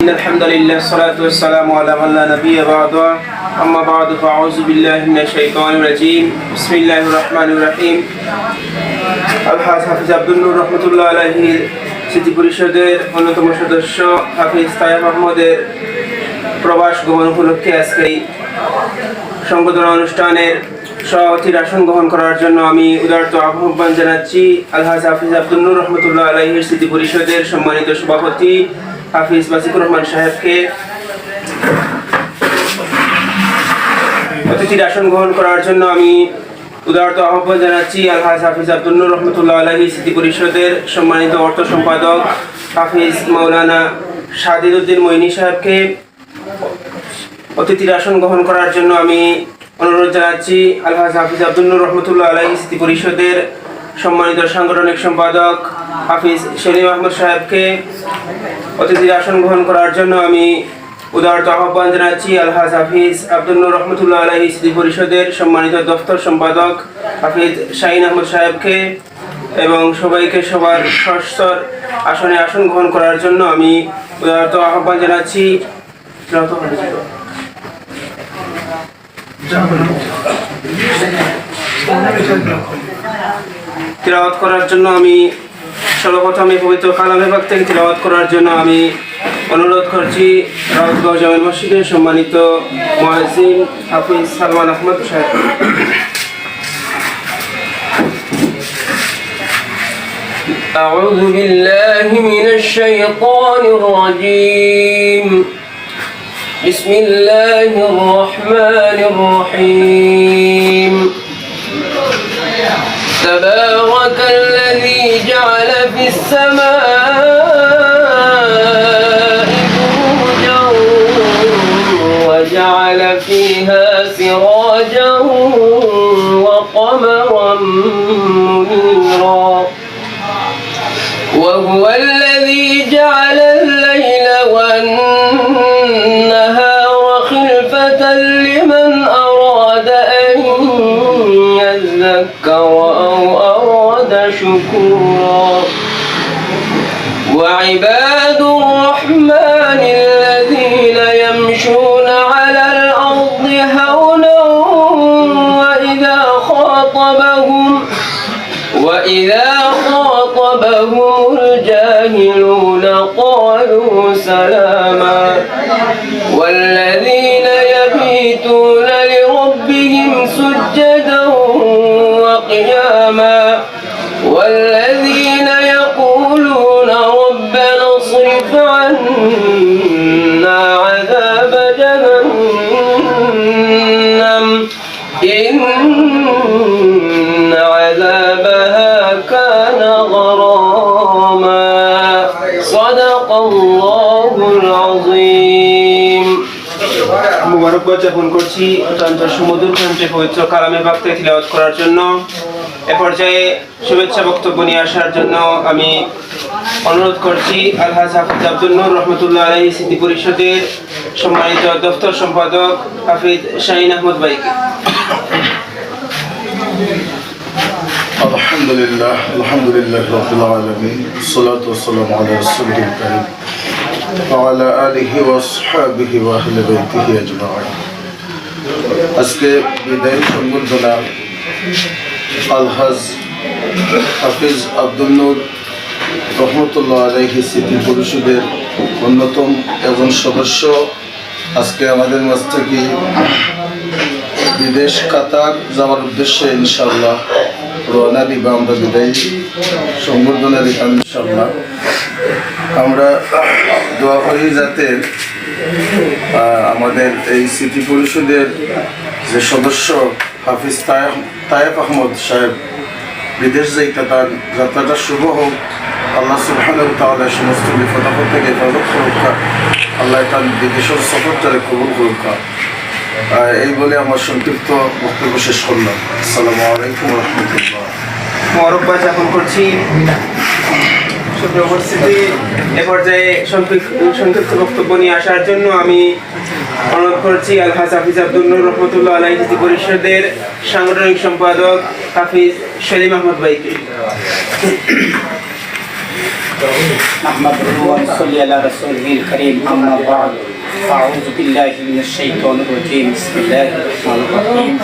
إن الحمد لله الصلاة والسلام على من لا نبي بعده أما بعد فأعوذ بالله من الشيطان الرجيم بسم الله الرحمن الرحيم আলহাজ হাফিজ আব্দুল নূর রহমতুল্লাহ আলহী স্মৃতি পরিষদের অন্যতম সদস্য হাফিজ তায়েব আহমদের প্রবাস গমন উপলক্ষে আজকে এই সংবর্ধনা অনুষ্ঠানের সভাপতির আসন গ্রহণ করার জন্য আমি উদারত আহ্বান জানাচ্ছি আলহাজ হাফিজ আব্দুল নূর রহমতুল্লাহ আলহীর স্মৃতি পরিষদের সম্মানিত সভাপতি হাফিজ বাসিকুর রহমান সাহেবকে অতিথির আসন গ্রহণ করার জন্য আমি উদারত আহ্বান জানাচ্ছি আলহাজ হাফিজ আব্দুল নূর রহমতুল্লাহ আলহী স্মৃতি পরিষদের সম্মানিত অর্থ সম্পাদক হাফিজ মাওলানা সাদিদ উদ্দিন মইনি সাহেবকে অতিথির আসন গ্রহণ করার জন্য আমি অনুরোধ জানাচ্ছি আলহাজ হাফিজ আব্দুল নূর রহমতুল্লাহ আলহী স্মৃতি পরিষদের সম্মানিত সাংগঠনিক সম্পাদক হাফিজ সেলিম আহমদ সাহেবকে অতিথির আসন গ্রহণ করার জন্য আমি উদারত আহ্বান জানাচ্ছি আলহাজ হাফিজ আব্দুল নূর রহমতুল্লাহ আলহী স্মৃতি পরিষদের সম্মানিত দফতর সম্পাদক হাফিজ শাহিন আহমদ সাহেবকে এবং সবাইকে সবার সস্তর আসনে আসন গ্রহণ করার জন্য আমি উদারত আহ্বান জানাচ্ছি। তিলাওয়াত করার জন্য আমি সর্বপ্রথমে পবিত্র কালাম বিভাগ থেকে তিলাওয়াত করার জন্য আমি অনুরোধ করছি রাউতগাঁও জামিল মসজিদের সম্মানিত মহাজিন হাফিজ সালমান আহমদ সাহেব أعوذ بالله من الشيطان الرجيم بسم الله الرحمن الرحيم تبارك الذي جعل في السماء يذكر أو أراد شكورا. وعباد মুবারকবাদ জ্ঞাপন করছি অত্যন্ত সুমধুর কণ্ঠে পবিত্র কালামে বাক্তে তিলাওয়াত করার জন্য এ পর্যায়ে শুভেচ্ছা বক্তব্য নিয়ে আসার জন্য আমি অনুরোধ করছি আলহাজ হাফিজ আব্দুল নূর রহমতুল্লাহ আলহী স্মৃতি পরিষদের সম্মানিত দফতর সম্পাদক হাফিজ শাহিন আহমদ ভাইকে الحمد لله الحمد لله رب العالمين الصلاة والسلام على رسوله الكريم وعلى آله وأصحابه وأهل بيته أجمعين আজকে বিদায়ী সংবর্ধনা আলহাজ হাফিজ আব্দুল নূর রহমতুল্লাহ আলাইহি স্মৃতি পরিষদের অন্যতম একজন সদস্য আজকে আমাদের মাঝ থেকে বিদেশ কাতার যাওয়ার উদ্দেশ্যে ইনশাল্লাহ রওনা দিব আমরা বিদায়ী সংবর্ধনা দিতাম ইনশাল্লাহ আমরা দোয়া করি যাতে আমাদের এই স্মৃতি পরিষদের যে সদস্য হাফিজ তায়েব আহমদ সাহেব, বিদেশ যাইতে তার যাত্রাটা শুভ হোক, আল্লাহ সুবহানাহু তাআলা সমস্ত বিপদ আপদ থেকে হেফাজত করুকা, আল্লাহ তার বিদেশের সফরটারে কবুল করুকা। এই বলে আমার সংক্ষিপ্ত বক্তব্য শেষ করলাম। আসসালামু আলাইকুম রহমতুল্লাহ। মোরব্বা যাপন করছি। সুপ্রিয় উপস্থিতি এ পর্যায়ে সংক্ষিপ্ত সংক্ষিপ্ত বক্তব্য নিয়ে আসার জন্য আমি অনুরোধ করছি আলহাজ হাফিজ আব্দুল নূর রহমতুল্লাহ আলাই স্মৃতি পরিষদের সাংগঠনিক সম্পাদক হাফিজ সেলিম আহমদ ভাইকে نحمده ونصلي على رسوله الكريم أما بعد أعوذ بالله من الشيطان الرجيم بسم الله الرحمن الرحيم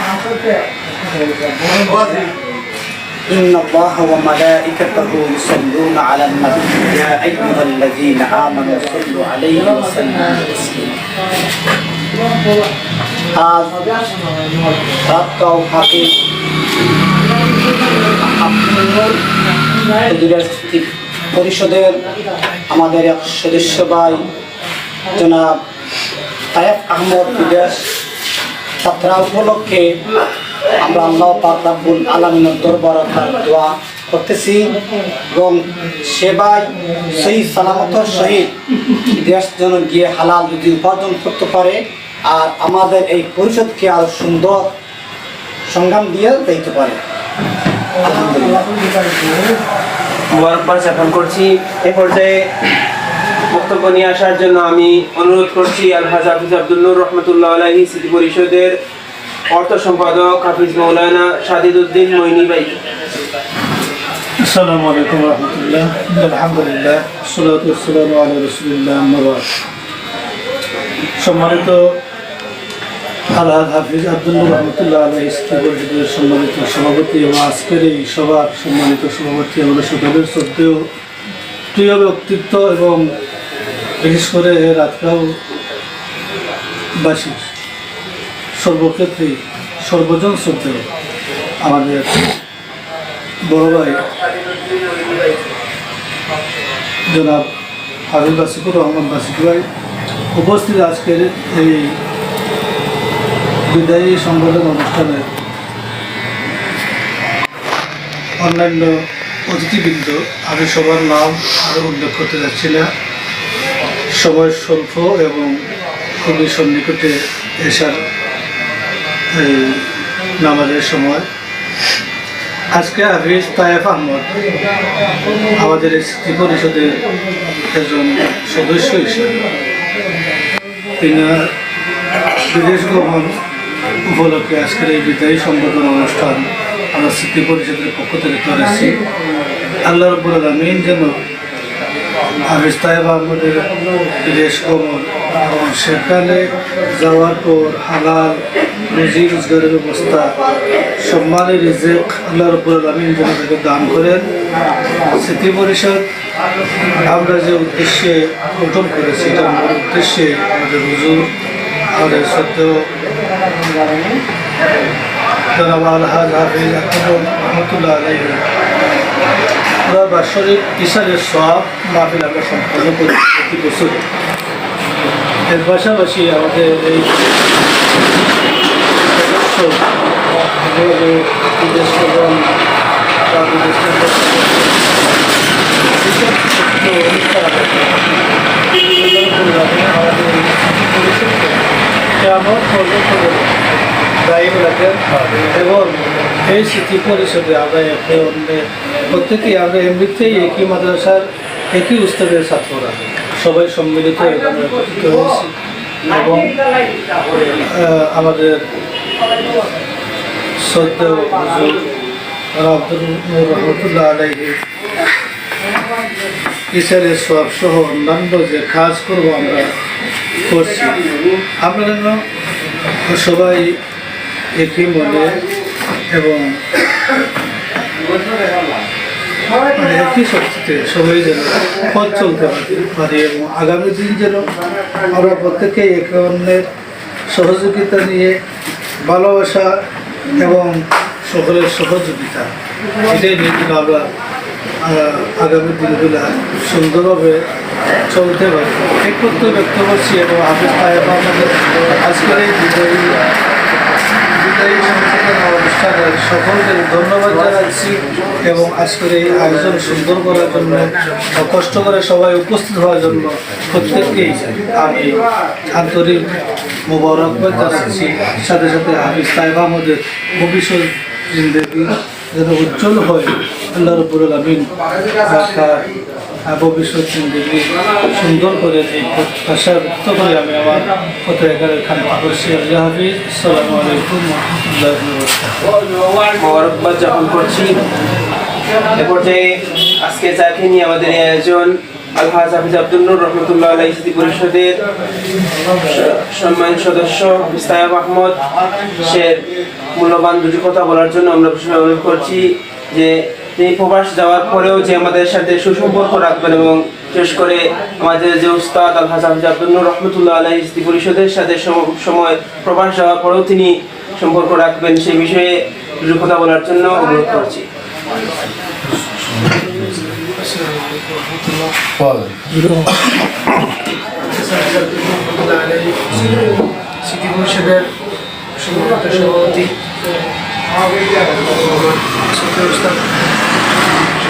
إن الله وملائكته يصلون على النبي يا أيها الذين آمنوا صلوا عليه وسلموا تسليما আজ রাতটাও হাতে পরিষদের আমাদের এক সদস্য ভাই জনাব তায়েফ আহমদ বিদেশ যাত্রা উপলক্ষে আমরা আল্লাহ পাক রাব্বুল আলমিনের তার দোয়া করতেছি এবং সেবাই সেই সালামতর সহিত দেশ যেন গিয়ে হালাল যদি উপার্জন করতে পারে আর আমাদের এই পরিষদকে আরও সুন্দর সংগ্রাম দিয়ে দিতে পারে। আলহামদুলিল্লাহ। করছি। এ পর্যায়ে বক্তব্য নিয়ে আসার জন্য আমি অনুরোধ করছি আলহাজ হাফিজ আব্দুল্নুর রহমতুল্লাহ আলাহি স্মৃতি পরিষদের অর্থ সম্পাদক হাফিজ মৌলানা সাদিদুদ্দিন মৈনি ভাই। আসসালামু আলাইকুম রহমতুল্লাহ। আলহামদুলিল্লাহ সুলাত আসসালাম আলী রসুলিল্লাহ নবাব সম্মানিত আলহাদ হাফিজ আব্দুল রহমতুল্লাহ আলহ সম্মানিত সভাপতি এবং আজকের এই সভার সম্মানিত সভাপতি আমাদের সকলের শ্রদ্ধেয়, প্রিয় ব্যক্তিত্ব এবং বিশেষ করে রাতরাও বাসী সর্বক্ষেত্রে সর্বজন শ্রদ্ধেয়। আমাদের বড় ভাই জনাব হাবিব বাসিকুর রহমান বাসিক ভাই উপস্থিত আজকের এই বিদায়ী সংগঠন অনুষ্ঠানে অন্যান্য অতিথিবৃন্দ, আমি সবার নাম আরও উল্লেখ করতে যাচ্ছি না। সময় স্বল্প এবং খুবই সন্নিকটে এসার এই নামাজের সময়। আজকে হাফিজ তায়েফ আহমদ আমাদের স্মৃতি পরিষদের একজন সদস্য হিসেবে। তিনি বিদেশ ভ্রমণ উপলক্ষে আজকের এই বিদায়ী সংগঠন অনুষ্ঠান আমরা স্মৃতি পরিষদের পক্ষ থেকে করেছি। আল্লাহ রব্বুল আলমিন যেন হাফিজ তায়েব আহমদের বিদেশ ভ্রমণ সেখানে যাওয়ার পর হালাল রুজি রোজগারের ব্যবস্থা সম্মানের রিজেক আল্লাহ রব্বুল আলমিন যেন তাকে দান করেন। স্মৃতি পরিষদ, আমরা যে উদ্দেশ্যে গঠন করেছি তার মূল উদ্দেশ্যে আমাদের হুজুর, আমাদের সত্য আমরা বাৎসরিক ইসারের সব মাহফিল আমরা সম্পন্ন করি প্রতি বছর। এর পাশাপাশি আমাদের এই এবং এই স্মৃতি পরিষদে আমরা একে অন্যের প্রত্যেকেই আমরা এমনিতেই একই মাদ্রাসার একই উস্তাদের ছাত্ররা। সবাই সম্মিলিত এবং আমাদের সব সহ অন্যান্য যে কাজ করব আমরা করছি। আমরা যেন সবাই একই মনে এবং মানে শক্তিতে সবাই যেন পথ চলতে পারি। এবং আগামী দিন যেন আমরা প্রত্যেকেই একে অন্যের সহযোগিতা নিয়ে ভালোবাসা এবং সকলের সহযোগিতা, এটাই নিয়ে আমরা আগামী দিনগুলো সুন্দরভাবে চলতে পারি। এই প্রত্যয় ব্যক্ত করছি এবং তাহেব আমাদের আজকের এই সকলকে ধন্যবাদ জানাচ্ছি এবং আজকের এই আয়োজন সুন্দর করার জন্য কষ্ট করে সবাই উপস্থিত হওয়ার জন্য প্রত্যেককেই আমি আন্তরিক মোবারকবাদ জানাচ্ছি। সাথে সাথে হাফিজ তাইব আহমদের ভবিষ্যৎ জিন্দগি যেন উজ্জ্বল হয়। আল্লাহ তার ভবিষ্যৎ সুন্দর করে করে আমি আমার কথা খান আলাইকুম জ্ঞাপন করছি। আজকে যাকে নিয়ে আমাদের আয়োজন, আলহাজ হাফিজ আব্দুল রহমতুল্লাহ আলাই পরিষদের স- সম্মানিত সদস্য ইস্তায়াব আহমদ সে মূল্যবান দুটি কথা বলার জন্য আমরা অনুরোধ করছি যে তিনি প্রবাস যাওয়ার পরেও যে আমাদের সাথে সুসম্পর্ক রাখবেন এবং বিশেষ করে আমাদের যে উস্তাদ আলহাজ হাফিজ আব্দুল রহমতুল্লাহ আলাই স্মৃতি পরিষদের সাথে সম- সময় প্রবাস যাওয়ার পরেও তিনি সম্পর্ক রাখবেন সেই বিষয়ে কথা বলার জন্য অনুরোধ করছি। পরিষদের সভাপতি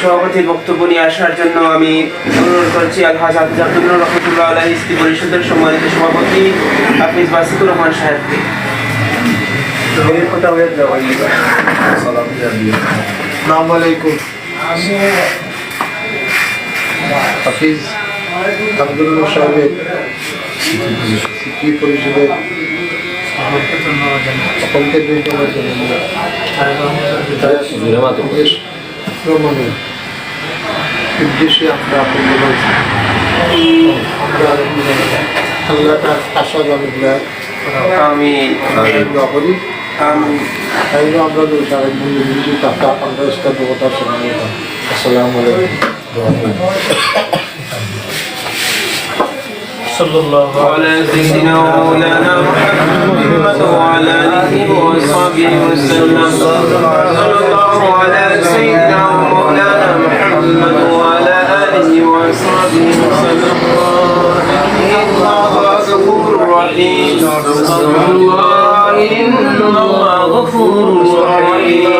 সভাপতির বক্তব্য নিয়ে আসার জন্য আমি অনুরোধ করছি আলহাজ হাফিজ আব্দুল্লাহ রহমতুল্লাহ আলাহ ইস্তি পরিষদের সম্মানিত সভাপতি হাফিজ বাসিকুর রহমান সাহেবকে। কথা যাওয়া সালাম জানিয়ে। আসসালামু হাফিজ আব্দুল্লাহ সাহেবের সিটি পরিষদের সকলকে ধন্যবাদ ভ্রমণে উদ্দেশ্যে আমরা আপনি বলছি আমরা আল্লাহ তার আশা জানিগুলা আমি করি আমি তাই আমরা সারা বন্ধু তাতা আমরা ইস্তা দেবতার সঙ্গে আসসালামু আলাইকুম وعلى سيدنا ومولانا محمد وعلى آله وصحبه وسلم. صلى الله على سيدنا ومولانا محمد وعلى آله وصحبه وسلم. الله غفور رحيم. الله إن الله غفور رحيم.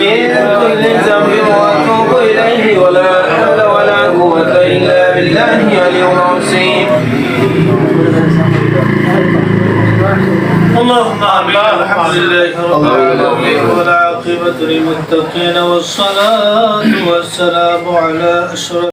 من كل ذنب وأتوب إليه ولا حول ولا قوة إلا بالله العلي العظيم اللهم الحمد لله رب العالمين والعاقبة للمتقين والصلاة والسلام على أشرف